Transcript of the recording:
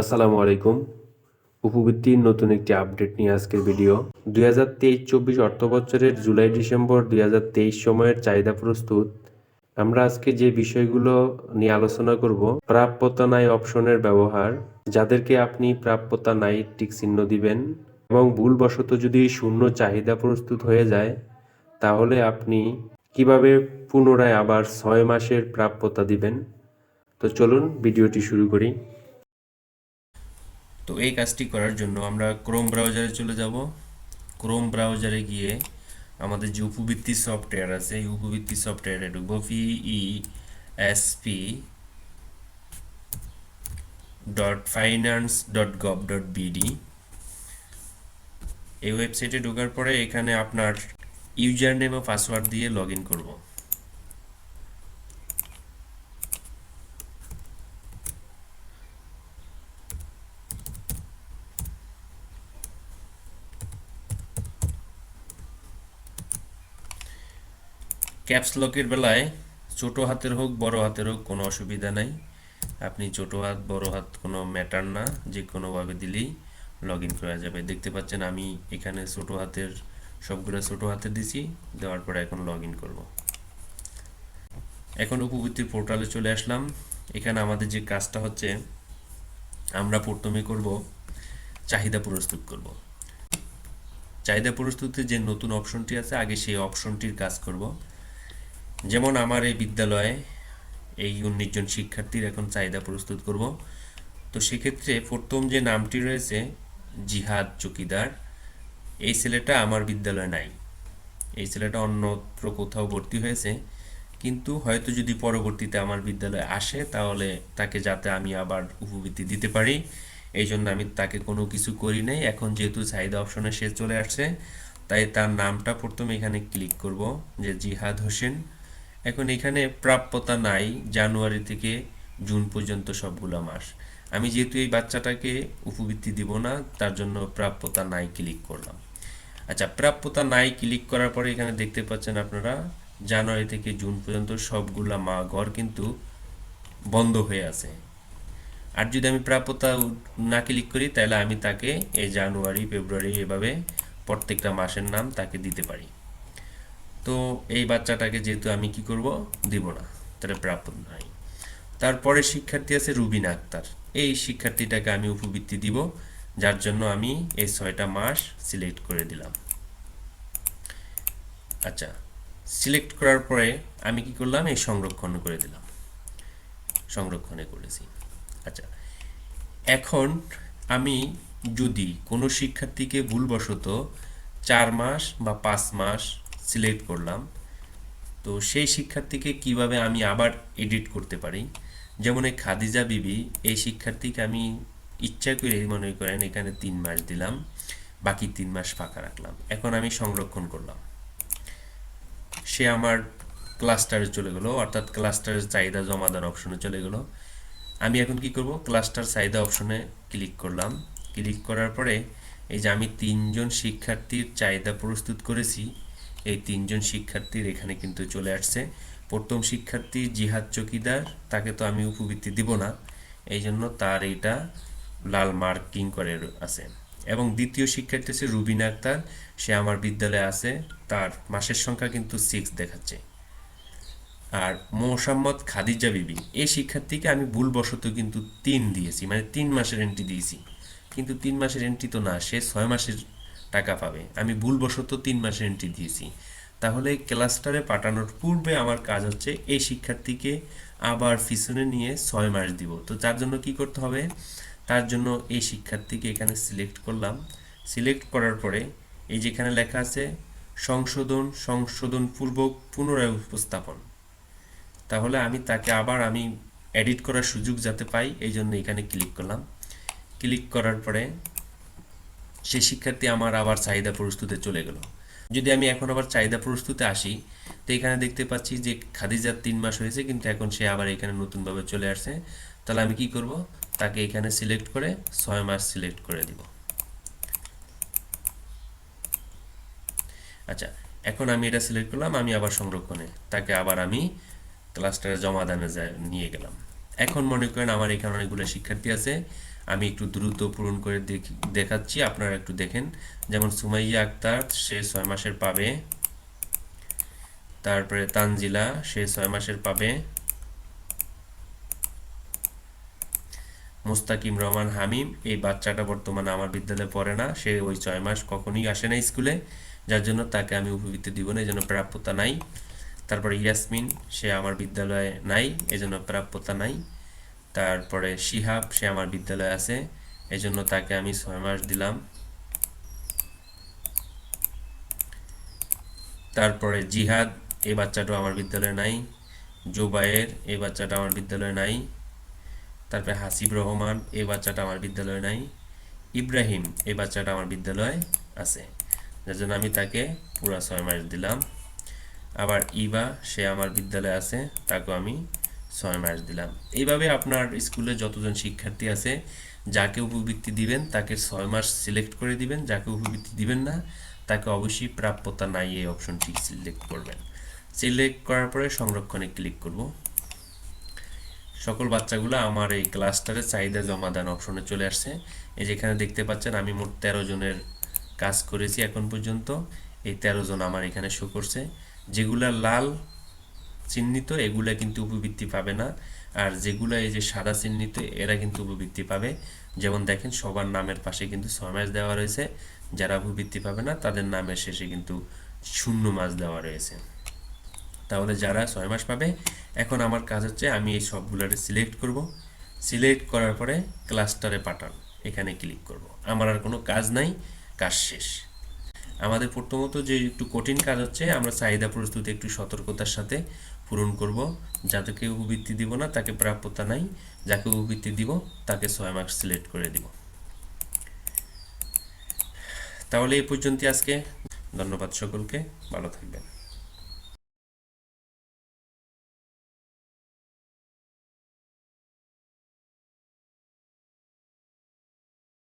আসসালামু আলাইকুম। উপবৃত্তির নতুন একটি আপডেট নিয়ে আজকের ভিডিও। দুই হাজার তেইশ চব্বিশ অর্থ বছরের জুলাই ডিসেম্বর দুই হাজার তেইশ সময়ের চাহিদা প্রস্তুত। আমরা আজকে যে বিষয়গুলো নিয়ে আলোচনা করব, প্রাপ্যতা নাই অপশনের ব্যবহার, যাদেরকে আপনি প্রাপ্যতা নাই টিক চিহ্ন দিবেন, এবং ভুলবশত যদি শূন্য চাহিদা প্রস্তুত হয়ে যায়, তাহলে আপনি কীভাবে পুনরায় আবার ছয় মাসের প্রাপ্যতা দিবেন? তো চলুন ভিডিওটি শুরু করি। তো এই কাজটি করার জন্য আমরা ক্রোম ব্রাউজারে চলে যাব। ক্রোম ব্রাউজারে গিয়ে আমাদের যে উপবৃত্তি সফটওয়্যার আছে, এই উপবৃত্তি সফটওয়্যারে ঢুকবো ভিই S P dot finance dot gov dot BD এই ওয়েবসাইটে ঢোকার পরে এখানে আপনার ইউজার নেম ও পাসওয়ার্ড দিয়ে লগ ইন করব। ক্যাপস লকের বেলায় ছোট হাতের হোক, বড় হাতের হোক, কোনো অসুবিধা নাই। আপনি ছোট হাত, বড় হাত কোনো ম্যাটার না, যে কোনোভাবে দিলেই লগ ইন করা যাবে। দেখতে পাচ্ছেন আমি এখানে ছোট হাতের, সবগুলো ছোট হাতে দিছি, দেওয়ার পরে এখন লগ ইন করব। এখন উপবৃত্তির পোর্টালে চলে আসলাম। এখানে আমাদের যে কাজটা হচ্ছে, আমরা প্রথমে করব চাহিদা প্রস্তুত করব। চাহিদা প্রস্তুতের যে নতুন অপশনটি আছে, আগে সেই অপশনটির কাজ করব। যেমন আমার এই বিদ্যালয়ে এই উনিশ জন শিক্ষার্থীর এখন চাহিদা প্রস্তুত করব। তো সেক্ষেত্রে প্রথম যে নামটি রয়েছে, জিহাদ চকিদার, এই ছেলেটা আমার বিদ্যালয়ে নাই। এই ছেলেটা অন্যত্র কোথাও ভর্তি হয়েছে। কিন্তু হয়তো যদি পরবর্তীতে আমার বিদ্যালয়ে আসে, তাহলে তাকে যাতে আমি আবার উপবৃত্তি দিতে পারি, এই জন্য আমি তাকে কোনো কিছু করি নাই। এখন যেহেতু চাহিদা অপশনে সে চলে আসছে, তাই তার নামটা প্রথমে এখানে ক্লিক করব, যে জিহাদ হোসেন। এখন এখানে প্রাপ্যতা নাই, জানুয়ারি থেকে জুন পর্যন্ত সবগুলো মাস। আমি যেহেতু এই বাচ্চাটাকে উপবৃত্তি দিব না, তার জন্য প্রাপ্যতা নাই ক্লিক করলাম। আচ্ছা প্রাপ্যতা নাই ক্লিক করার পরে এখানে দেখতে পাচ্ছেন আপনারা, জানুয়ারি থেকে জুন পর্যন্ত সবগুলা মা ঘর কিন্তু বন্ধ হয়ে আছে। আর যদি আমি প্রাপ্যতা না ক্লিক করি, তাহলে আমি তাকে এই জানুয়ারি, ফেব্রুয়ারি এভাবে প্রত্যেকটা মাসের নাম তাকে দিতে পারি। তো এই বাচ্চাটাকে যেহেতু আমি কি করব? দিব না। তাহলে প্রাপ্য নাই। তারপরে শিক্ষার্থী আছে রুবিন আক্তার। এই শিক্ষার্থীটাকে আমি উপবৃত্তি দিব, যার জন্য আমি এই ছয়টা মাস সিলেক্ট করে দিলাম। আচ্ছা সিলেক্ট করার পরে আমি কি করলাম? এই সংরক্ষণ করে দিলাম। সংরক্ষণে করেছি। আচ্ছা এখন আমি যদি কোনো শিক্ষার্থীকে ভুলবশত চার মাস বা পাঁচ মাস সিলেক্ট করলাম। তো সেই শিক্ষার্থীকে কীভাবে আমি আবার এডিট করতে পারি? যেমন এই খাদিজা বিবি, এই শিক্ষার্থীকে আমি ইচ্ছা করে মনে করেন এখানে তিন মাস দিলাম, বাকি তিন মাস ফাঁকা রাখলাম। এখন আমি সংরক্ষণ করলাম। সে আমার ক্লাস্টারে চলে গেলো, অর্থাৎ ক্লাস্টারের চাহিদা জমা দেওয়ার অপশনে চলে গেলো। আমি এখন কি করব? ক্লাস্টার চাহিদা অপশনে ক্লিক করলাম। ক্লিক করার পরে এই যে আমি তিনজন শিক্ষার্থীর চাহিদা প্রস্তুত করেছি এই তিনজন শিক্ষার্থীর এখানে কিন্তু চলে আসছে। প্রথম শিক্ষার্থী জিহাদ চকিদার, তাকে তো আমি উপবৃত্তি দিব না। এই জন্য তার এইটা লাল মার্কিং করে আছে। এবং দ্বিতীয় শিক্ষার্থী হচ্ছে রুবিন আক্তার। সে আমার বিদ্যালয়ে আছে। তার মাসের সংখ্যা কিন্তু সিক্স দেখাচ্ছে। আর মোসাম্মদ খাদিজা বিবি, এই শিক্ষার্থীকে আমি ভুলবশত কিন্তু তিন দিয়েছি। মানে তিন মাসের এন্ট্রি দিয়েছি। কিন্তু তিন মাসের এন্ট্রি তো না, সে ছয় মাসের টাকা পাবে। আমি ভুলবশত তিন মাসের এন্ট্রি দিয়েছি। তাহলে ক্লাস্টারে পাঠানোর পূর্বে আমার কাজ হচ্ছে এই শিক্ষার্থীকে আবার পিছনে নিয়ে ছয় মাস দিব। তো তার জন্য কি করতে হবে? তার জন্য এই শিক্ষার্থীকে এখানে সিলেক্ট করলাম। সিলেক্ট করার পরে এই যেখানে লেখা আছে, সংশোধন সংশোধন পূর্বক পুনরায় উপস্থাপন। তাহলে আমি তাকে আবার আমি এডিট করার সুযোগ যাতে পাই এই জন্য এখানে ক্লিক করলাম। ক্লিক করার পরে সেই শিক্ষার্থী আমার আবার চাহিদা প্রস্তুতে চলে গেল। যদি আমি এখন আবার চাহিদা প্রস্তুতে আসি, তো এখানে দেখতে পাচ্ছি যে খাদিজার তিন মাস হয়েছে, কিন্তু এখন সে আবার এখানে নতুনভাবে চলে আসছে। তাহলে আমি কি করব? তাকে এখানে সিলেক্ট করে ছয় মাস সিলেক্ট করে দিব। আচ্ছা এখন আমি এটা সিলেক্ট করলাম, আমি আবার সংরক্ষণে, তাকে আবার আমি ক্লাস্টারে জমা দানে নিয়ে গেলাম। এখন মনে করেন আমার এখানে অনেকগুলো শিক্ষার্থী আছে। আমি একটু দ্রুত পূরণ করে দেখাচ্ছি, আপনারা একটু দেখেন। যেমন সুমাইয়া আক্তার, সে ছয় মাসের পাবে। তারপরে তানজিলা, সে ছয় মাসের পাবে। মোস্তাকিম রহমান হামিম, এই বাচ্চাটা বর্তমানে আমার বিদ্যালয়ে পড়ে না। সে ওই ছয় মাস কখনোই আসে না স্কুলে, যার জন্য তাকে আমি উপবৃত্তি দিব না, এই জন্য প্রাপ্যতা নাই। তারপরে ইয়াসমিন, সে আমার বিদ্যালয়ে নাই, এজন্য প্রাপ্যতা নাই। তারপরে শিহাব, সে আমার বিদ্যালয়ে আছে, এজন্য তাকে আমি ছয় মাস দিলাম। তারপরে জিহাদ এই বাচ্চাটাও আমার বিদ্যালয়ে নাই। জোবায়ের এই বাচ্চাটা আমার বিদ্যালয়ে নাই। তারপরে হাসিব রহমান এই বাচ্চাটা আমার বিদ্যালয়ে নাই। ইব্রাহিম এই বাচ্চাটা আমার বিদ্যালয়ে আছে। যার জন্য আমি তাকে পুরা ছয় মাস দিলাম। আবার ইবা সে আমার বিদ্যালয়ে আছে, তাকেও আমি ছয় মাস দিলাম। এইভাবে আপনার স্কুলে যতজন শিক্ষার্থী আছে, যাকে উপবৃত্তি দিবেন, তাকে ছয় মাস সিলেক্ট করে দিবেন, যাকে উপবৃত্তি দিবেন না, তাকে অবশ্যই প্রাপ্যতা নাই এই অপশনটি সিলেক্ট করবেন। সিলেক্ট করার পরে সংরক্ষণে ক্লিক করব। সকল বাচ্চাগুলো আমার এই ক্লাস্টারে চাহিদা জমা দান অপশনে চলে আসছে। এই যেখানে দেখতে পাচ্ছেন, আমি মোট তেরো জনের কাজ করেছি এখন পর্যন্ত। এই তেরো জন আমার এখানে শো করছে। যেগুলা লাল চিহ্নিত, এগুলা কিন্তু উপবৃত্তি পাবে না। আর যেগুলা এই যে সাদা চিহ্নিত, এরা কিন্তু উপবৃত্তি পাবে। যেমন দেখেন, সবার নামের পাশে কিন্তু ছয় মাস দেওয়া রয়েছে। যারা উপবৃত্তি পাবে না, তাদের নামের শেষে কিন্তু শূন্য মাস দেওয়া রয়েছে। তাহলে যারা ছয় মাস পাবে, এখন আমার কাজ হচ্ছে আমি এই সবগুলোরে সিলেক্ট করব। সিলেক্ট করার পরে ক্লাস্টারে পাঠান। এখানে ক্লিক করব। আমার আর কোনো কাজ নাই, কাজ শেষ। আমাদের প্রথমত যে একটু কঠিন কাজ হচ্ছে, আমরা চাহিদা প্রস্তুতি একটু সতর্কতার সাথে পূরণ করব। যাদেরকে উপবৃত্তি দিব না, তাকে প্রাপ্যতা নাই। যাকে উপবৃত্তি দিব, তাকে ছয় মার্ক্স সিলেক্ট করে দিব। তাহলে এই পর্যন্ত আজকে। ধন্যবাদ সকলকে। ভালো থাকবেন।